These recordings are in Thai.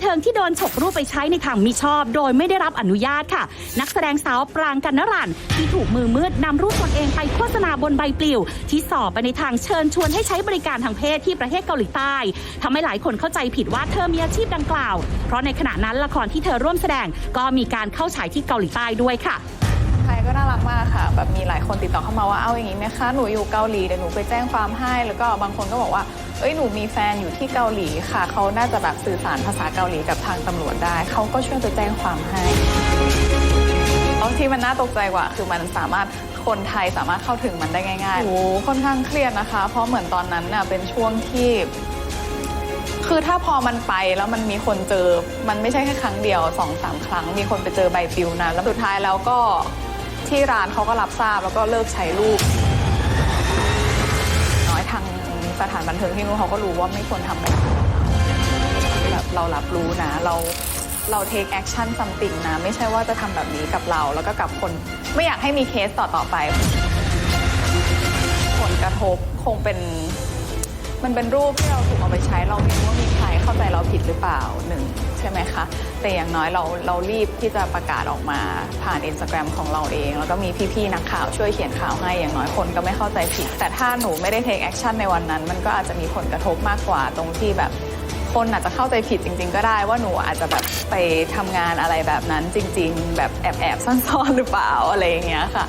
เทิงที่โดนฉกรูปไปใช้ในทางมิชอบ โดยไม่ได้รับอนุญาตค่ะ นักแสดงสาวปรางกันนรันที่ถูกมือมืดนำรูปตนเองไปโฆษณาบนใบปลิว ที่สอบไปในทางเชิญชวนให้ใช้บริการทางเพศที่ประเทศเกาหลีใต้ทำให้หลายคนเข้าใจผิดว่าเธอมีอาชีพดังกล่าว เพราะในขณะนั้นละครที่เธอร่วมแสดงก็มีการเข้าฉายที่เกาหลีใต้ด้วยค่ะ ก็น่ารักมากค่ะ แบบมีหลายคนติดต่อเข้ามาว่าเอาอย่างนี้ไหมคะหนูอยู่เกาหลีเดี๋ยวหนูไปแจ้งความให้ แล้วก็บางคนก็บอกว่าเอ้ยหนูมีแฟนอยู่ที่เกาหลีค่ะเขาน่าจะแบบสื่อสารภาษาเกาหลีกับทางตำรวจได้เขาก็ช่วยไปแจ้งความให้แล้วที่มันน่าตกใจกว่า คือมันสามารถคนไทยสามารถเข้าถึงมันได้ง่ายๆโอ้ค่อนข้างเครียดนะคะ เพราะเหมือนตอนนั้นน่ะเป็นช่วงที่ คือถ้าพอมันไปแล้วมันมีคนเจอ มันไม่ใช่แค่ครั้งเดียวสองสามครั้ง มีคนไปเจอใบปลิวนะแล้วสุดท้ายแล้วก็ ที่ร้านเขาก็รับทราบแล้วก็เลิกใช้รูป น้อยทางสถานบันเทิงที่นู้นเขาก็รู้ว่าไม่ควรทำแบบนั้นแบบเรารับรู้นะ เราเรา take action something นะ ไม่ใช่ว่าจะทำแบบนี้กับเราแล้วก็กับคน ไม่อยากให้มีเคสต่อต่อไป ผลกระทบคงเป็น มันเป็นรูปที่เราถูกเอาไปใช้เราไม่ หรือเปล่าหนึ่งใช่ไหมคะ แต่อย่างน้อยเราเรารีบที่จะประกาศออกมาผ่านอินสตาแกรมของเราเอง แล้วก็มีพี่ๆนักข่าวช่วยเขียนข่าวให้อย่างน้อยคนก็ไม่เข้าใจผิด แต่ถ้าหนูไม่ได้ take action ในวันนั้น มันก็อาจจะมีผลกระทบมากกว่าตรงที่แบบคนอาจจะเข้าใจผิดจริง ๆ ก็ได้ว่าหนูอาจจะแบบไปทำงานอะไรแบบนั้นจริง ๆ แบบแอบๆซ่อนๆหรือเปล่าอะไรอย่างเงี้ยค่ะ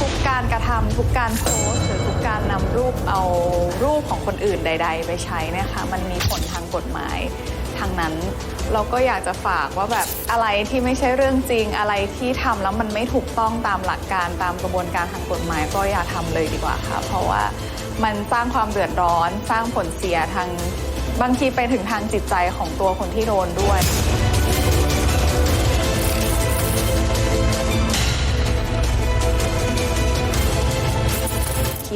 ทุกการกระทำทุกการโพสหรื การนำรูปเอารูปของคนอื่นใด ๆ ไปใช้เนี่ยค่ะมันมีผลทางกฎหมายทางนั้น เราก็อยากจะฝากว่าแบบอะไรที่ไม่ใช่เรื่องจริงอะไรที่ทำแล้วมันไม่ถูกต้องตามหลักการตามกระบวนการทางกฎหมาย ก็อย่าทำเลยดีกว่าค่ะ เพราะว่ามันสร้างความเดือดร้อน สร้างผลเสียทางบางทีไปถึงทางจิตใจของตัวคนที่โดนด้วย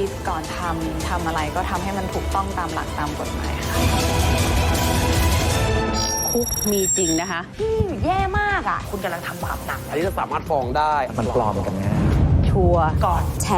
คิดก่อนทำทำอะไรก็ทำให้มันถูกต้องตามหลักตามกฎหมายค่ะ คุกมีจริงนะคะ แย่มากอะ คุณกำลังทำบาปหนัก อันนี้จะสามารถฟ้องได้ มันปลอมกันแน่ชัวร์ก่อนแฉ